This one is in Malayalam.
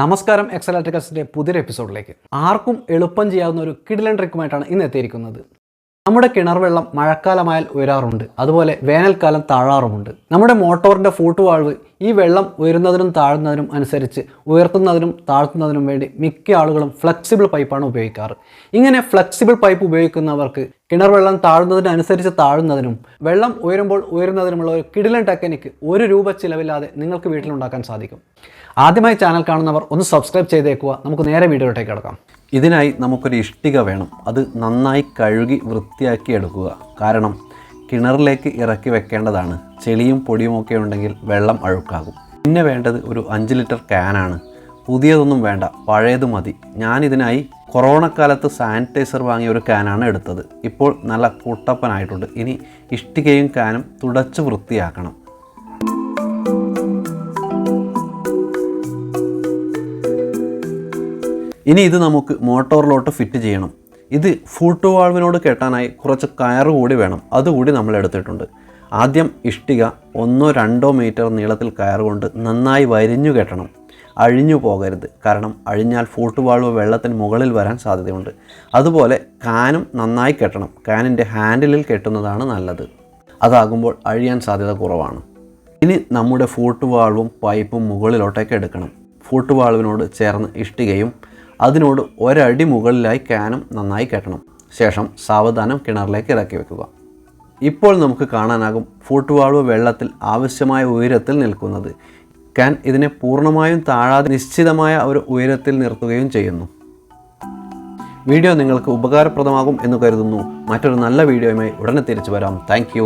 നമസ്കാരം എക്സലാറ്റിക്കൽസിന്റെ പുതിയൊരു എപ്പിസോഡിലേക്ക്. ആർക്കും എളുപ്പം ചെയ്യാവുന്ന ഒരു കിഡിലൻ ട്രിക്കുമായിട്ടാണ് ഇന്ന് എത്തിയിരിക്കുന്നത്. നമ്മുടെ കിണർ വെള്ളം മഴക്കാലമായാൽ ഉയരാറുണ്ട്. അതുപോലെ വേനൽക്കാലം താഴാറുമുണ്ട്. നമ്മുടെ മോട്ടോറിന്റെ ഫൂട്ടുവാൾവ് ഈ വെള്ളം ഉയരുന്നതിനും താഴുന്നതിനും അനുസരിച്ച് ഉയർത്തുന്നതിനും താഴ്ത്തുന്നതിനും വേണ്ടി മിക്ക ആളുകളും ഫ്ലെക്സിബിൾ പൈപ്പാണ് ഉപയോഗിക്കാറ്. ഇങ്ങനെ ഫ്ലെക്സിബിൾ പൈപ്പ് ഉപയോഗിക്കുന്നവർക്ക് കിണർ വെള്ളം താഴുന്നതിനനുസരിച്ച് താഴുന്നതിനും വെള്ളം ഉയരുമ്പോൾ ഉയരുന്നതിനുമുള്ള ഒരു കിടിലൻ ടെക്നിക്ക് ഒരു രൂപ ചിലവില്ലാതെ നിങ്ങൾക്ക് വീട്ടിലുണ്ടാക്കാൻ സാധിക്കും. ആദ്യമായി ചാനൽ കാണുന്നവർ ഒന്ന് സബ്സ്ക്രൈബ് ചെയ്തേക്കുക. നമുക്ക് നേരെ വീഡിയോയിലേക്ക് കിടക്കാം. ഇതിനായി നമുക്കൊരു ഇഷ്ടിക വേണം. അത് നന്നായി കഴുകി വൃത്തിയാക്കി എടുക്കുക. കാരണം കിണറിലേക്ക് ഇറക്കി വെക്കേണ്ടതാണ്. ചെളിയും പൊടിയുമൊക്കെ ഉണ്ടെങ്കിൽ വെള്ളം അഴുക്കാകും. പിന്നെ വേണ്ടത് ഒരു അഞ്ച് ലിറ്റർ ക്യാനാണ്. പുതിയതൊന്നും വേണ്ട പഴയത് മതി. ഞാനിതിനായി കൊറോണ കാലത്ത് സാനിറ്റൈസർ വാങ്ങിയ ഒരു ക്യാനാണ് എടുത്തത്. ഇപ്പോൾ നല്ല കൂട്ടപ്പനായിട്ടുണ്ട്. ഇനി ഇഷ്ടികയും ക്യാനും തുടച്ച് വൃത്തിയാക്കണം. ഇനി ഇത് നമുക്ക് മോട്ടോറിലോട്ട് ഫിറ്റ് ചെയ്യണം. ഇത് ഫൂട്ട് വാൾവിനോട് കെട്ടാനായി കുറച്ച് കയറ് കൂടി വേണം. അതുകൂടി നമ്മൾ എടുത്തിട്ടുണ്ട്. ആദ്യം ഇഷ്ടിക ഒന്നോ രണ്ടോ മീറ്റർ നീളത്തിൽ കയർ കൊണ്ട് നന്നായി വരിഞ്ഞു കെട്ടണം. അഴിഞ്ഞു പോകരുത്. കാരണം അഴിഞ്ഞാൽ ഫൂട്ട് വാൾവ് വെള്ളത്തിന് മുകളിൽ വരാൻ സാധ്യതയുണ്ട്. അതുപോലെ കാനും നന്നായി കെട്ടണം. കാനിന്റെ ഹാൻഡിലിൽ കെട്ടുന്നതാണ് നല്ലത്. അതാകുമ്പോൾ അഴിയാൻ സാധ്യത കുറവാണ്. ഇനി നമ്മുടെ ഫൂട്ട് വാൾവും പൈപ്പും മുകളിലോട്ടേക്ക് എടുക്കണം. ഫൂട്ട് വാൾവിനോട് ചേർന്ന് ഇഷ്ടികയും അതിനോട് ഒരടി മുകളിലായി ക്യാനും നന്നായി കെട്ടണം. ശേഷം സാവധാനം കിണറിലേക്ക് ഇറക്കി വെക്കുക. ഇപ്പോൾ നമുക്ക് കാണാനാകും ഫൂട്ട് വാൾവ് വെള്ളത്തിൽ ആവശ്യമായ ഉയരത്തിൽ നിൽക്കുന്നത്. ക്യാൻ ഇതിനെ പൂർണമായും താഴാതെ നിശ്ചിതമായ ഒരു ഉയരത്തിൽ നിർത്തുകയും ചെയ്യുന്നു. വീഡിയോ നിങ്ങൾക്ക് ഉപകാരപ്രദമാകും എന്ന് കരുതുന്നു. മറ്റൊരു നല്ല വീഡിയോയുമായി ഉടനെ തിരിച്ചു വരാം. താങ്ക്